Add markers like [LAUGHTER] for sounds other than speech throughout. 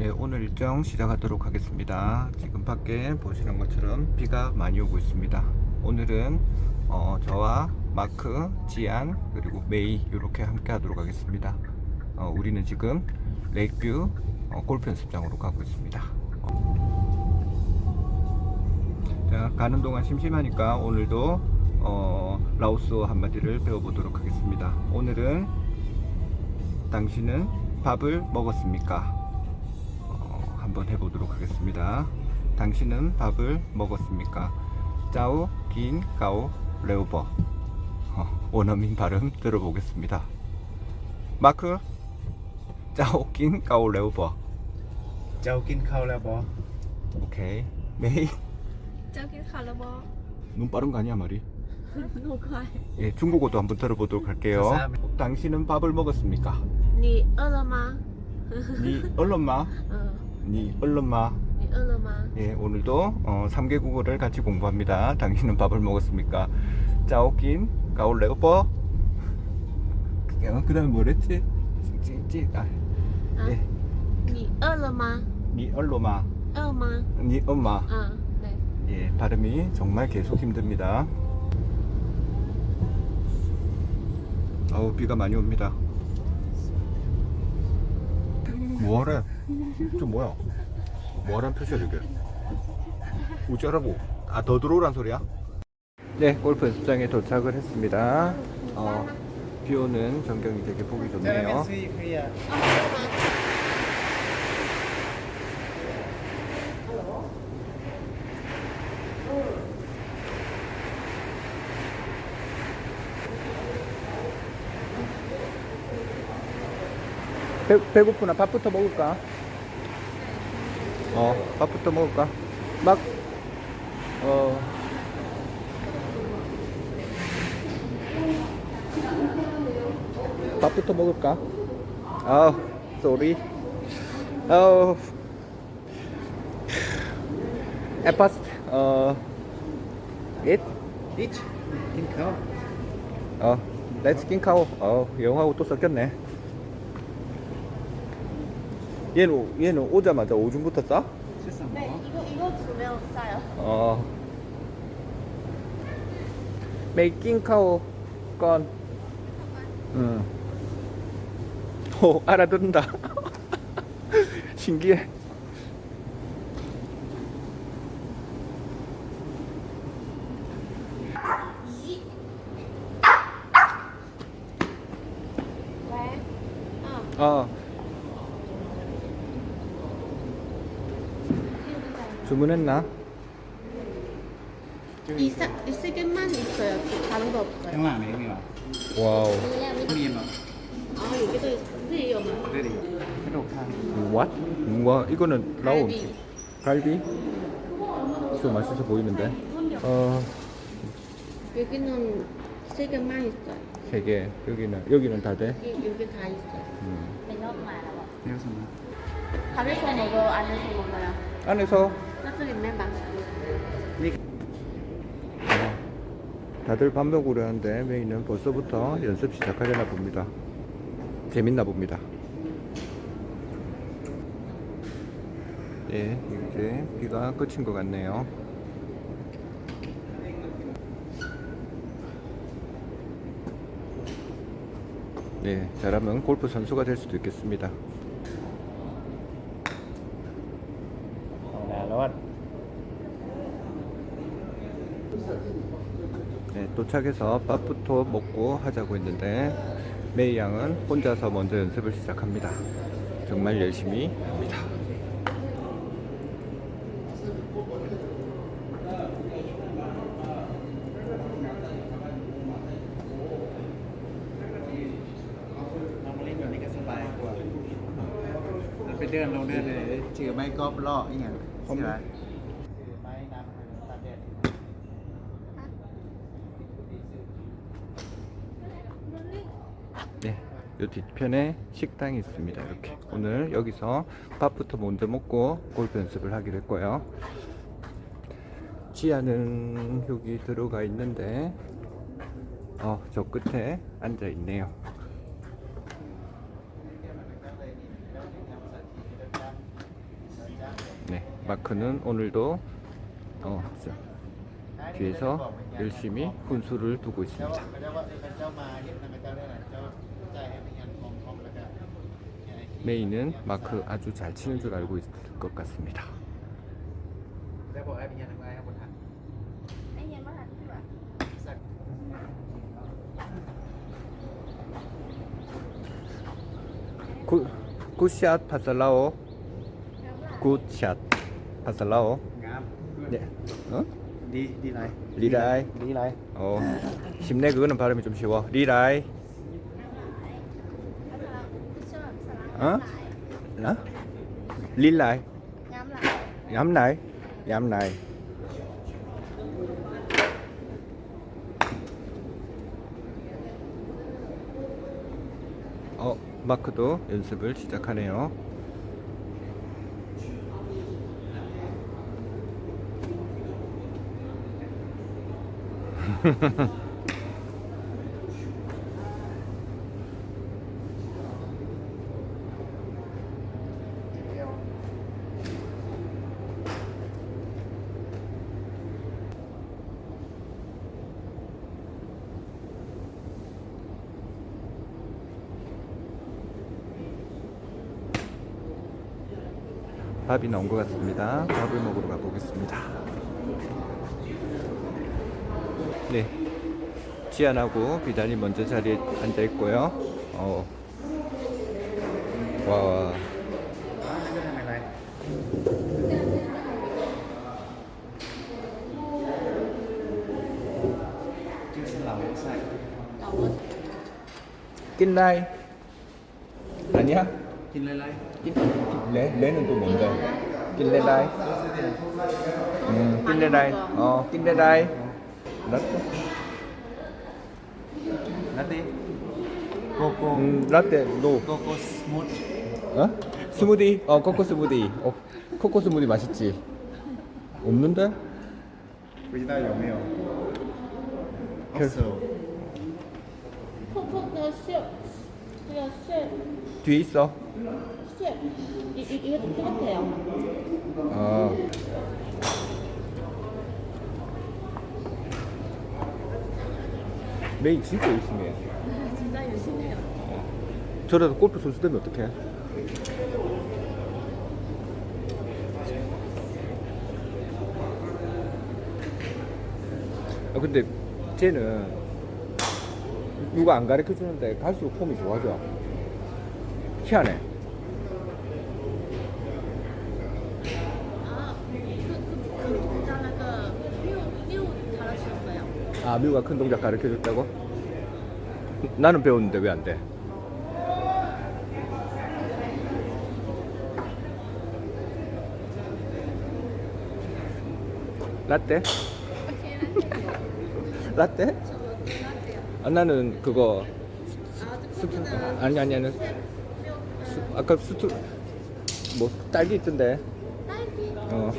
네, 오늘 일정 시작하도록 하겠습니다. 지금 밖에 보시는 것처럼 비가 많이 오고 있습니다. 오늘은 어, 저와 마크, 지안 그리고 메이 이렇게 함께 하도록 하겠습니다. 어, 우리는 지금 레이뷰 어, 골프 연습장으로 가고 있습니다. 자, 가는 동안 심심하니까 오늘도 어, 라오스어 한마디를 배워보도록 하겠습니다. 오늘은 당신은 밥을 먹었습니까? 한번 해보도록 하겠습니다. 당신은 밥을 먹었습니까? 짜오 긴 가오 레오버 어, 원어민 발음 들어보겠습니다. 마크 짜오 긴 가오 레오버 짜오 긴 가오 레오버 오케이 메이 짜오 긴 가오 레오버 눈 빠른 거 아니야 말이? 예, 중국어도 한번 들어보도록 할게요. 당신은 밥을 먹었습니까? 你饿了吗？니 얼마? 어. 니 얼른마 네, 얼마나 예, 오늘도 어, 3개국어를 같이 공부합니다. 당신은 밥을 먹었습니까? 짜오킨, 가올레, 오빠. 어, 그 다음 뭐랬지? 찌찌찌. 아, 아, 예. 니 얼마나 니 얼로마, 얼마 니 엄마. 아네 예, 발음이 정말 계속 힘듭니다. 아우, 비가 많이 옵니다. 뭐래? 좀 뭐야? 뭐하란 표시야 이게? 어쩌라고? 아 더 들어오란 소리야? 네 골프 연습장에 도착을 했습니다. 어, 비 오는 전경이 되게 보기 좋네요. 배, 배고프나 밥부터 먹을까? 어, 밥부터 먹을까? 막, 어. 밥부터 먹을까? 아우, 쏘리. 아, 어 에파스트, 어. 잇? 잇? 킹카오. 어, 렛츠 킹카오. 어, 영어하고 또 섞였네. 얘는 얘는 오자마자 오줌부터 싸? 네, 이거 이거 주면 싸요. 어. 메이킹 카오 건. 응. 오 알아듣는다. [LAUGHS] 신기해. 주문했나? 이, 사, 이 세 개만 있어요 다른 거 ข้าง 없어요 หลังไหนมีวะ 와우. มีมั้ง 아 여기도 있어요 ได้ดิกระดูกข้าง What? 와, 이거는 라오. 갈비 갈비? 좀 맛있어 보이는데. 어, 여기는 세 개만 있어요 세 개. 여기는 여기는 다 돼. 여기, 여기 다 있어요 음. เป็นรอบใหม่แล้วอะ เรียกสมมติ 밥에서 먹어 안에서 먹어요 안에서 어, 다들 밥 먹으려 하는데 메이는 벌써부터 연습 시작하려나 봅니다. 재밌나 봅니다. 네, 이제 비가 끝인 것 같네요. 네, 잘하면 골프 선수가 될 수도 있겠습니다. 도착해서 밥부터 먹고 하자고 했는데 메이 양은 혼자서 먼저 연습을 시작합니다. 정말 열심히 합니다.เรามาเล่นแบบนี้ก็สบายกว่าเราไปเดินลงเดินเลยถือไม้กอล์ฟล่ออีกอย่างใช่ไหม 맞은편에 식당이 있습니다. 이렇게 오늘 여기서 밥부터 먼저 먹고 골프 연습을 하기로 했고요. 지하는 여기 들어가 있는데 어, 저 끝에 앉아 있네요. 네, 마크는 오늘도 어, 뒤에서 열심히 훈수를 두고 있습니다. 메이는 마크 아주 잘 치는 줄 알고 있을 것 같습니다. 굿샷 파살라오. 굿샷 파살라오. 네. 어? 리라이. 리라이. 리라이. 어. 쉽네 그거는 발음이 좀 쉬워. 리라이. Hả? Hả? Liên lại. Nhắm lại. Nhắm lại. Nhắm lại. 어, 마크도 연습을 시작하네요. 밥이 나온 것 같습니다. 밥을 먹으러 가보겠습니다. 네. 지안하고 비단이 먼저 자리에 앉아 있고요. 어. 와. 낀라이 아니야? 낀라이 낀 레? 레는 또 뭔데? 낄레라이? 음, 낄레라이. 어 낄레라이. 라떼 라떼. 코코. 음, 라떼. 노 코코 스무디. 어? 스무디? 어 코코 스무디. 어, 코코 스무디 맛있지? 없는데? 우리나라 여매요. 그- 없어. 코코가 쇼 뒤에 있어. 이, 이, 이거 똑같아요. 아. 메인 진짜 열심히 해. [LAUGHS] 진짜 열심히 해요. 저라도 골프 선수 되면 어떡해? 아 근데 쟤는 누가 안 가르쳐 주는데 갈수록 폼이 좋아져. 희한해. 아 미우가 큰 동작 가르쳐 줬다고? [LAUGHS] 나는 배웠는데 왜 안 돼? 라떼? [LAUGHS] 라떼? 아, 나는 그거 스프 아니 아니 아니 스, 아까 스투 뭐 딸기 있던데 딸기. 어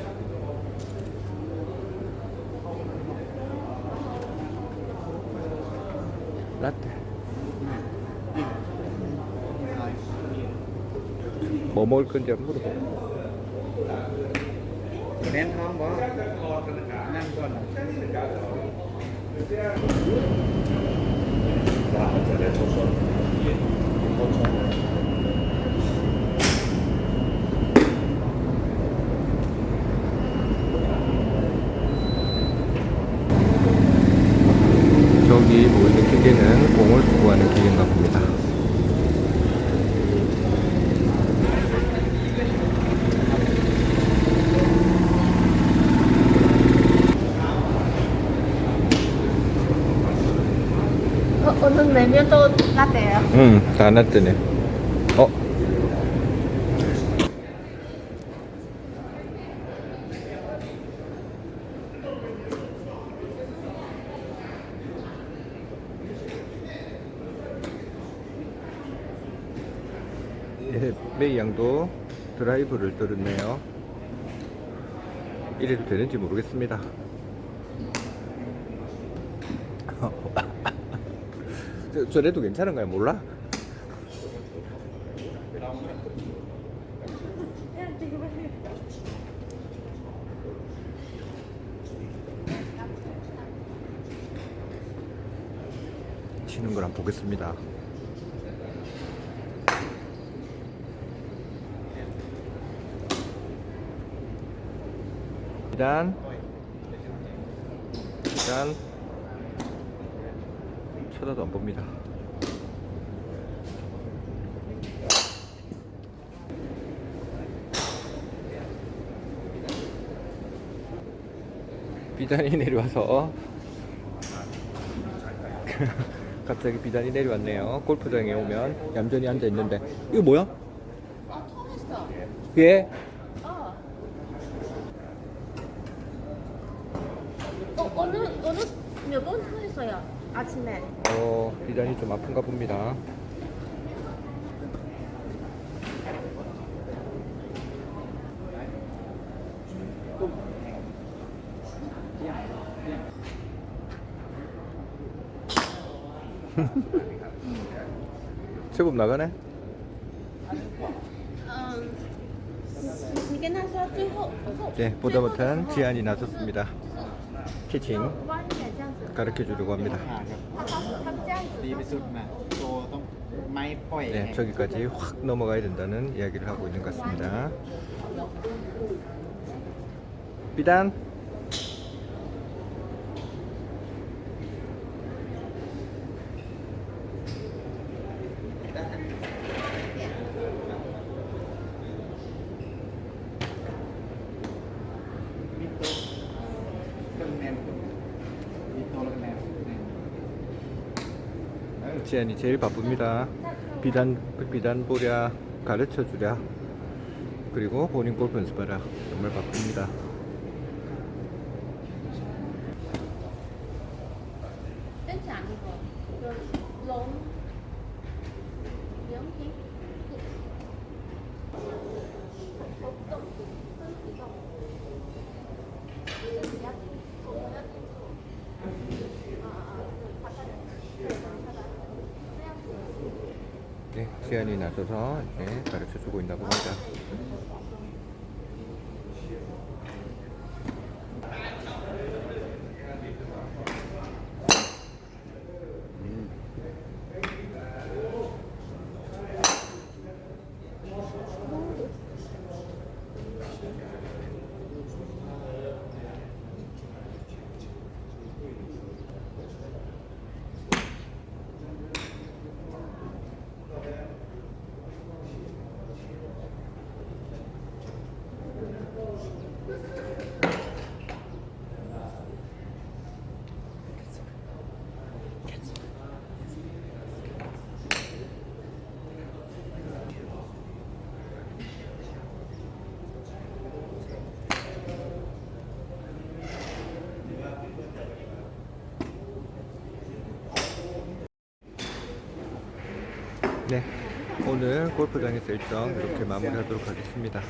ล้วโบมดขึ้นจะพูดแน่นท้องบ่นั่งก่อนจะได้ทดสอบ 저기 보이는 기계는 공을 수거하는 기계인가 봅니다. 어, 오늘 메뉴도 라떼예요. 응, 다 놨더네. 네, 메이 양도 드라이브를 들었네요 이래도 되는지 모르겠습니다 [LAUGHS] 저, 저래도 괜찮은가요? 몰라? 치는 걸 한번 보겠습니다 일단 일단 쳐다도 안 봅니다. 비단이 내려와서 [LAUGHS] 갑자기 비단이 내려왔네요. 골프장에 오면 얌전히 앉아 있는데 이거 뭐야? 아 통했어. 예? 어. 어 어느 어느 몇 번 했어요. 아침에. 어, 비단이 좀 아픈가 봅니다. [LAUGHS] 제법 나가네. 네, 보다 못한 지안이 나섰습니다. 키친. 가르쳐 주려고 합니다. 네, 저기까지 확 넘어가야 된다는 이야기를 하고 있는 것 같습니다. 비단 지안이 제일 바쁩니다. 비단 비단 보랴 가르쳐 주랴 그리고 본인 골 연습하랴 정말 바쁩니다. 렌치 아니고 롱 롱. 이렇게. 지안이 나서서 이제 가르쳐 주고 있나 봅니다. 네, 오늘 골프장에서 일정 이렇게 마무리하도록 하겠습니다.